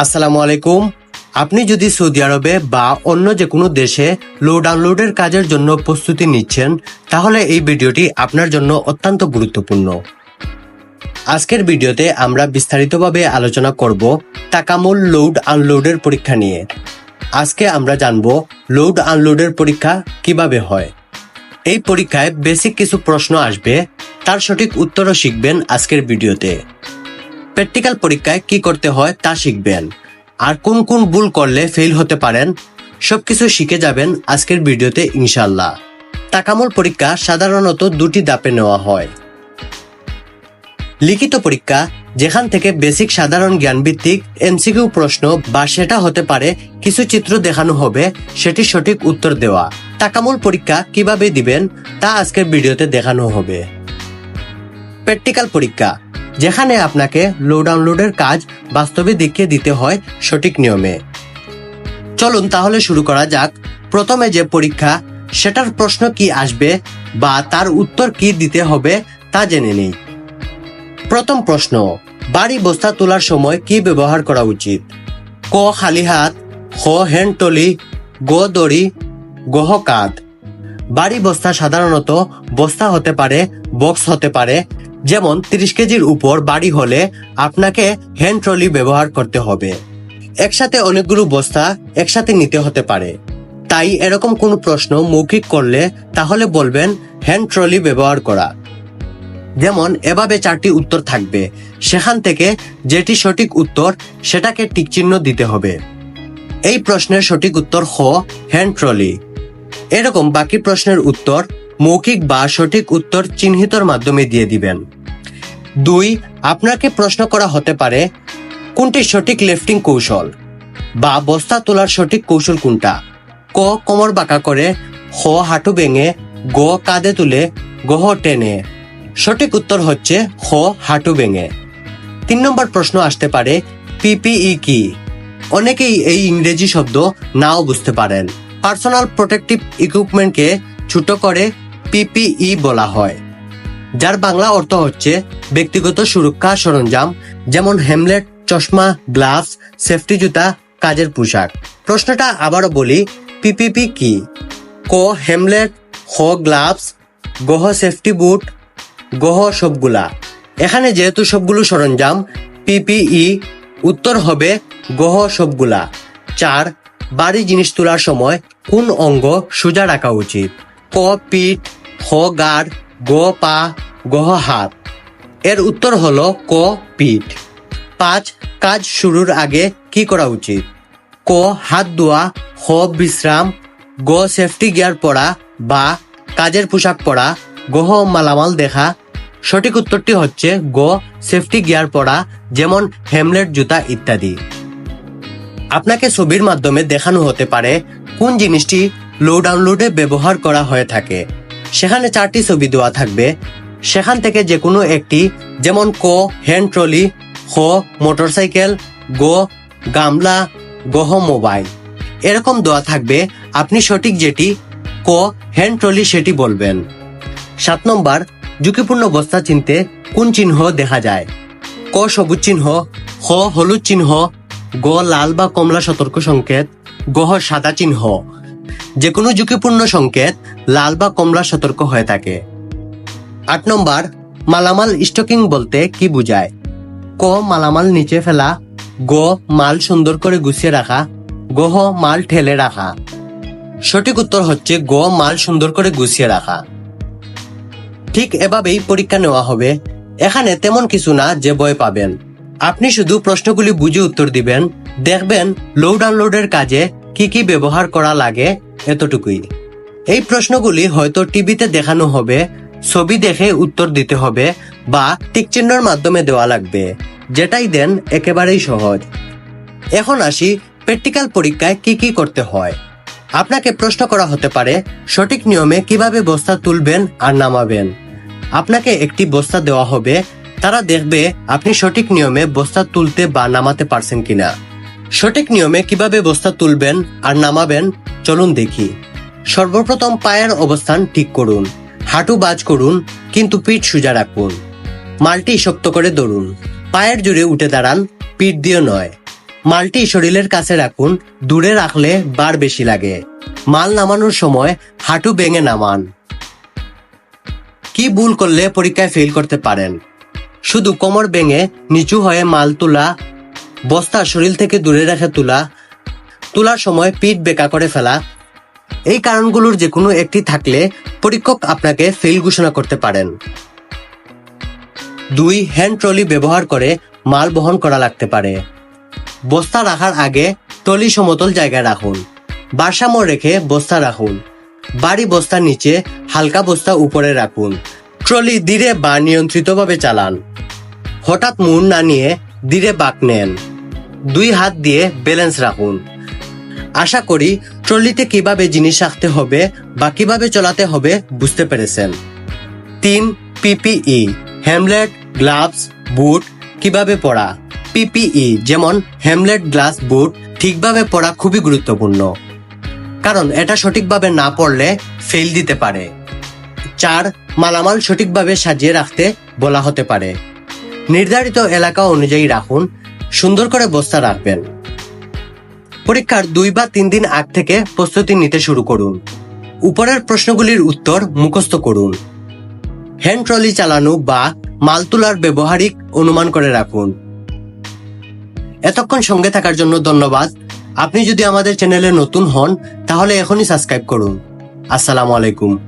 আসসালামু আলাইকুম। আপনি যদি সৌদি আরবে বা অন্য যে কোনো দেশে লোড আনলোডের কাজের জন্য প্রস্তুতি নিচ্ছেন, তাহলে এই ভিডিওটি আপনার জন্য অত্যন্ত গুরুত্বপূর্ণ। আজকের ভিডিওতে আমরা বিস্তারিতভাবে আলোচনা করব তাকামুল লোড আনলোডের পরীক্ষা নিয়ে। আজকে আমরা জানব লোড আনলোডের পরীক্ষা কীভাবে হয়। এই পরীক্ষায় বেসিক কিছু প্রশ্ন আসবে, তার সঠিক উত্তরও শিখবেন আজকের ভিডিওতে। প্র্যাকটিক্যাল পরীক্ষায় কি করতে হয় তা শিখবেন। আর কোন কোন ভুল করলে ফেল হতে পারেন, সবকিছু শিখে যাবেন আজকের ভিডিওতে ইনশাল্লাহ তাকামুল পরীক্ষা সাধারণত দুটি দাপে নেওয়া হয়। লিখিত পরীক্ষা, যেখান থেকে বেসিক সাধারণ জ্ঞান ভিত্তিক এমসিকিউ প্রশ্ন বা সেটা হতে পারে কিছু চিত্র দেখানো হবে, সেটি সঠিক উত্তর দেওয়া। তাকামুল পরীক্ষা কীভাবে দিবেন তা আজকের ভিডিওতে দেখানো হবে। প্র্যাকটিক্যাল পরীক্ষা যেখানে আপনাকে লো ডাউনলোডের কাজ বাস্তবে দেখিয়ে দিতে হয় সঠিক নিয়মে। চলুন তাহলে শুরু করা যাক। প্রথমে যে পরীক্ষা, সেটার প্রশ্ন কি আসবে বা তার উত্তর কি দিতে হবে তা জেনে নেই। প্রথম প্রশ্ন, বাড়ি বস্তা তোলার সময় কি ব্যবহার করা উচিত? ক, খালি হাত খ হ্যান্ড টলি, গ, দড়ি গহ কাঁধ। বাড়ি বস্তা সাধারণত বস্তা হতে পারে, বক্স হতে পারে যেমন তিরিশ কেজির উপর বাড়ি হলে আপনাকে হ্যান্ড ট্রলি ব্যবহার করতে হবে। একসাথে অনেকগুলো বস্তা একসাথে নিতে হতে পারে। তাই এরকম কোনো প্রশ্ন মৌখিক করলে তাহলে বলবেন হ্যান্ড ট্রলি ব্যবহার করা। যেমন এভাবে চারটি উত্তর থাকবে। সেখান থেকে যেটি সঠিক উত্তর সেটাকে টিকচিহ্ন দিতে হবে। এই প্রশ্নের সঠিক উত্তর হ হ্যান্ড ট্রলি এরকম বাকি প্রশ্নের উত্তর মৌখিক বা সঠিক উত্তর চিহ্নিতর মাধ্যমে দিয়ে দিবেন। দুই, আপনাকে প্রশ্ন করা হতে পারে, কোনটি সঠিক লিফটিং কৌশল? বা বস্তা তোলার সঠিক কৌশল কোনটা? ক, কোমর বাঁকা করে খ হাঁটু ভেঙে, গ, কাঁধে তুলে গহ টেনে। সঠিক উত্তর হচ্ছে খ হাঁটু ভেঙে। তিন নম্বর প্রশ্ন আসতে পারে, পিপিই কি? অনেকেই এই ইংরেজি শব্দ নাও বুঝতে পারেন। পার্সোনাল প্রোটেক্টিভ ইকুইপমেন্টকে ছোট করে পিপিই বলা হয়। যার বাংলা অর্থ হচ্ছে ব্যক্তিগত সুরক্ষা সরঞ্জাম, যেমন হেমলেট চশমা, গ্লাভস, সেফটি জুতা, কাজের পোশাক। প্রশ্নটা আবারও বলি পিপিপি কি? ক হেমলেট খ গ্লাভস গহ সেফটি বুট গহ সবগুলা। এখানে যেহেতু সবগুলো সরঞ্জাম পিপিই উত্তর হবে গহ সবগুলা। চার, বাড়ি জিনিস তোলার সময় কোন অঙ্গ সোজা রাখা উচিত? ক, পিঠ খ গাড় গ পা গহ হাত এর উত্তর হলো ক পিঠ। পাঁচ, কাজ শুরুর আগে কি করা উচিত? ক, হাত ধোয়া খ বিশ্রাম, গ, সেফটি গিয়ার পরা বা কাজের পোশাক পরা, গহ, মালামাল দেখা। সঠিক উত্তরটি হচ্ছে গ, সেফটি গিয়ার পরা, যেমন হেমলেট, জুতা ইত্যাদি। আপনাকে ছবির মাধ্যমে দেখানো হতে পারে কোন জিনিসটি লো ডাউনলোডে ব্যবহার করা হয়ে থাকে। সেখানে চারটি ছবি দেওয়া থাকবে। সেখান থেকে যে কোনো একটি, যেমন ক, হ্যান্ড ট্রলি খ মোটরসাইকেল, গো, গামলা, গহ, মোবাইল। এরকম দেওয়া থাকবে, আপনি সঠিক যেটি, ক, হ্যান্ড ট্রলি সেটি বলবেন। সাত নম্বর, ঝুঁকিপূর্ণ বস্তা চিনতে কোন চিহ্ন দেখা যায়? ক, সবুজ চিহ্ন খ হলুদ চিহ্ন, গ, লাল বা কমলা সতর্ক সংকেত, গহ, সাদা চিহ্ন। যে কোনো ঝুঁকিপূর্ণ সংকেত লাল বা কমলা সতর্ক হয়ে থাকে। আট নম্বর, মালামাল স্টকিং বলতে কি বোঝায়? ক, মালামাল নিচে ফেলা। গ, মাল সুন্দর করে গুছিয়ে রাখা। গহ মাল ঠেলে রাখা। সঠিক উত্তর হচ্ছে গ, মাল সুন্দর করে গুছিয়ে রাখা। ঠিক এভাবেই পরীক্ষা নেওয়া হবে। এখানে তেমন কিছু না যে বই পাবেন। আপনি শুধু প্রশ্নগুলি বুঝে উত্তর দিবেন। দেখবেন লোড আনলোডের কাজে কি কি ব্যবহার করা লাগে এতটুকুই। এই প্রশ্নগুলি হয়তো টিভিতে দেখানো হবে, ছবি দেখে উত্তর দিতে হবে বা টিকচিহ্নর মাধ্যমে দেওয়া লাগবে। যেটাই দেন, একেবারেই সহজ। এখন আসি প্র্যাকটিক্যাল পরীক্ষায় কি কি করতে হয়। আপনাকে প্রশ্ন করা হতে পারে, সঠিক নিয়মে কীভাবে বস্তা তুলবেন আর নামাবেন। আপনাকে একটি বস্তা দেওয়া হবে, তারা দেখবে আপনি সঠিক নিয়মে বস্তা তুলতে বা নামাতে পারছেন কিনা। সঠিক নিয়মে কীভাবে বস্তা তুলবেন আর নামাবেন, চলুন দেখি। সর্বপ্রথম পায়ের অবস্থান ঠিক করুন, হাঁটু বাজ করুন, কিন্তু পিঠ সোজা রাখুন। মালটি শক্ত করে ধরুন, পায়ের জুড়ে উঠে দাঁড়ান, পিঠ দিয়ে নয়। মালটি শরীরের কাছে রাখুন, দূরে রাখলে বার বেশি লাগে। মাল নামানোর সময় হাঁটু ভেঙে নামান। কি ভুল করলে পরীক্ষায় ফেল করতে পারেন? শুধু কোমর ভেঙে নিচু হয়ে মাল তোলা বস্তা শরীর থেকে দূরে রেখে তোলা, তোলার সময় পিঠ বেকা করে ফেলা। এই কারণগুলোর যে কোনো একটি থাকলে পরীক্ষক আপনাকে ফেল ঘোষণা করতে পারেন। দুই, হ্যান্ড ট্রলি ব্যবহার করে মাল বহন করা লাগতে পারে। বস্তা রাখার আগে ট্রলি সমতল জায়গায় রাখুন। ভারসাম্য রেখে বস্তা রাখুন। বাড়ি বস্তার নিচে হালকা বস্তা উপরে রাখুন। ট্রলি ধীরে বা নিয়ন্ত্রিতভাবে চালান। হঠাৎ মুন না নিয়ে ধীরে বাঁক নেন। দুই হাত দিয়ে ব্যালেন্স রাখুন। আশা করি ট্রলিতে কীভাবে জিনিস রাখতে হবে বা কীভাবে চলাতে হবে বুঝতে পেরেছেন। তিন পিপিই হ্যামলেট গ্লাভস বুট কীভাবে পরা পিপিই যেমন হ্যামলেট গ্লাস বুট ঠিকভাবে পরা খুবই গুরুত্বপূর্ণ। কারণ এটা সঠিকভাবে না পড়লে ফেল দিতে পারে। চার, মালামাল সঠিকভাবে সাজিয়ে রাখতে বলা হতে পারে। নির্ধারিত এলাকা অনুযায়ী রাখুন সুন্দর করে বস্তা রাখবেন। পরীক্ষার দুই বা তিন দিন আগ থেকে প্রস্তুতি নিতে শুরু করুন। উপরের প্রশ্নগুলির উত্তর মুখস্থ করুন। হ্যান্ড ট্রলি চালানো বা মাল তোলার ব্যবহারিক অনুমান করে রাখুন। এতক্ষণ সঙ্গে থাকার জন্য ধন্যবাদ। আপনি যদি আমাদের চ্যানেলে নতুন হন, তাহলে এখনই সাবস্ক্রাইব করুন। আসসালামু আলাইকুম।